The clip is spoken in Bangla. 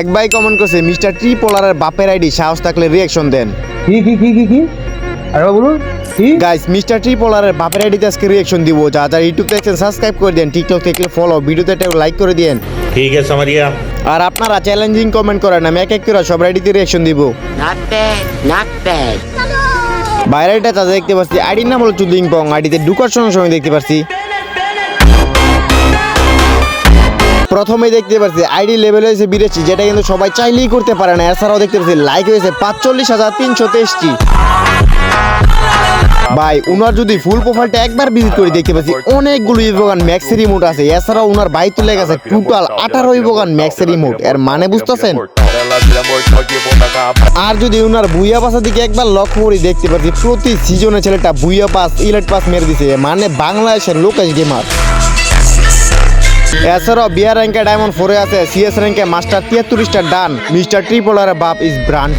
এক ভাই কমেন্ট করছে মিস্টার ট্রি পোলারের বাপের আইডি সাহস থাকলে রিয়াকশন দেন। কি কি কি কি কি? আরে বলুন কি? গাইস মিস্টার ট্রি পোলারের বাপের আইডি আজকে রিয়াকশন দিব। যা যা ইউটিউব দেখছেন সাবস্ক্রাইব করে দেন টিকটক দেখলে ফলো ভিডিওতে একটা লাইক করে দেন ঠিক আছে আমারিয়া আর আপনারা চ্যালেঞ্জিং কমেন্ট করেন আমি এক এক করে সব আইডিতে রিয়াকশন দিব। নট ব্যাড নট ব্যাড বাইরেটা তা দেখতে পাচ্ছি আইডির নাম হলো চুদিং পং আইডিতে ডুকার সময় সময় দেখতে পাচ্ছি। প্রথমেই দেখতে পাচ্ছি আইডি লেভেল হয়েছে বিরাশি, যেটা কিন্তু সবাই চাইলেই করতে পারে না। এছাড়াও দেখতে পাচ্ছি লাইক হয়েছে পাঁচচল্লিশ হাজার তিনশো তেইশটি। ভাই, উনার যদি ফুল প্রোফাইলটা একবার ভিজিট করে, দেখতে পাচ্ছি অনেকগুলো ইভোগান ম্যাক্স রিমোট আছে। এছাড়াও উনার বাইক তুলে গেছে টোটাল আঠারো ইভোগান ম্যাক্স রিমোট এর মানে বুঝতেছেন? আর যদি উনার বুইয়া পাসের দিকে একবার লক্ষ্য করি, দেখতে পাচ্ছি প্রতি সিজনে ছেলেটা বুইয়া পাস, ইলেট পাস মেরে দিছে। মানে বাংলাদেশের লোকেশ গেমার এছাড়াও বিয়ার র্যাঙ্কে ডায়মন্ড ফোরে আছে সিএস র্যাঙ্কে মাস্টার তিয়াত্তর স্টার ডান মিস্টার ট্রিপলার বাপ ইজ ব্রান্ড